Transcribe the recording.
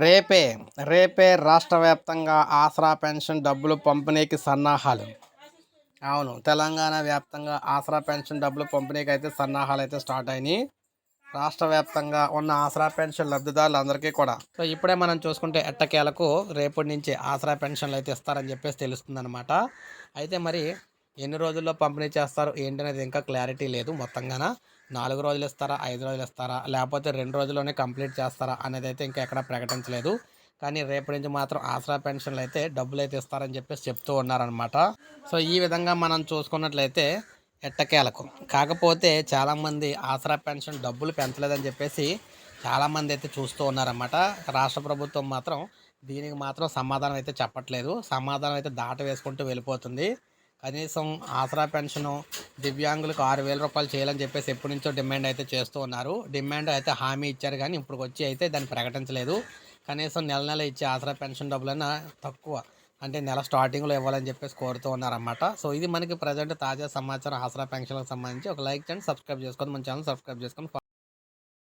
రేపే రేపే రాష్ట్ర వ్యాప్తంగా ఆసరా పెన్షన్ డబ్బులు పంపిణీకి సన్నాహాలు. అవును తెలంగాణ వ్యాప్తంగా ఆసరా పెన్షన్ డబ్బులు పంపిణీకి అయితే సన్నాహాలు అయితే స్టార్ట్ అయినాయి. రాష్ట్ర వ్యాప్తంగా ఉన్న ఆసరా పెన్షన్ లబ్ధిదారులందరికీ కూడా. సో ఇప్పుడే మనం చూసుకుంటే ఎట్టకేలకు రేపటి నుంచి ఆసరా పెన్షన్లు అయితే ఇస్తారని చెప్పేసి తెలుస్తుందన్నమాట. అయితే మరి ఎన్ని రోజుల్లో పంపిణీ చేస్తారు? ఏంటనేది ఇంకా క్లారిటీ లేదు. మొత్తంగాన? నాలుగు రోజులు ఇస్తారా? ఐదు రోజులు ఇస్తారా? లేకపోతే రెండు రోజుల్లోనే కంప్లీట్ చేస్తారా? అనేది అయితే ఇంకా ఎక్కడ ప్రకటించలేదు. కానీ రేపటి నుంచి మాత్రం ఆసరా పెన్షన్లు అయితే డబ్బులు అయితే ఇస్తారని చెప్పేసి చెప్తూ ఉన్నారనమాట సో ఈ విధంగా మనం చూసుకున్నట్లయితే ఎట్టకేలకు. కాకపోతే చాలామంది ఆసరా పెన్షన్ డబ్బులు పెంచలేదని చెప్పేసి చాలామంది అయితే చూస్తూ ఉన్నారన్నమాట. రాష్ట్ర ప్రభుత్వం మాత్రం దీనికి మాత్రం సమాధానం అయితే చెప్పట్లేదు. సమాధానం అయితే దాట వేసుకుంటూ వెళ్ళిపోతుంది. కనీసం ఆసరా పెన్షను దివ్యాంగులకు ఆరు వేల రూపాయలు చేయాలని చెప్పేసి ఎప్పటి నుంచో డిమాండ్ అయితే చేస్తూ ఉన్నారు. డిమాండ్ అయితే హామీ ఇచ్చారు కానీ ఇప్పుడు వచ్చి అయితే దాన్ని ప్రకటించలేదు. కనీసం నెల నెల ఇచ్చే ఆసరా పెన్షన్ డబ్బులైనా తక్కువ అంటే నెల స్టార్టింగ్లో ఇవ్వాలని చెప్పేసి కోరుతూ ఉన్నారన్నమాట. సో ఇది మనకి ప్రజెంట్ తాజా సమాచారం ఆసరా పెన్షన్లకు సంబంధించి. ఒక లైక్ చేయండి సబ్స్క్రైబ్ చేసుకొని మన ఛానల్ సబ్స్క్రైబ్ చేసుకొని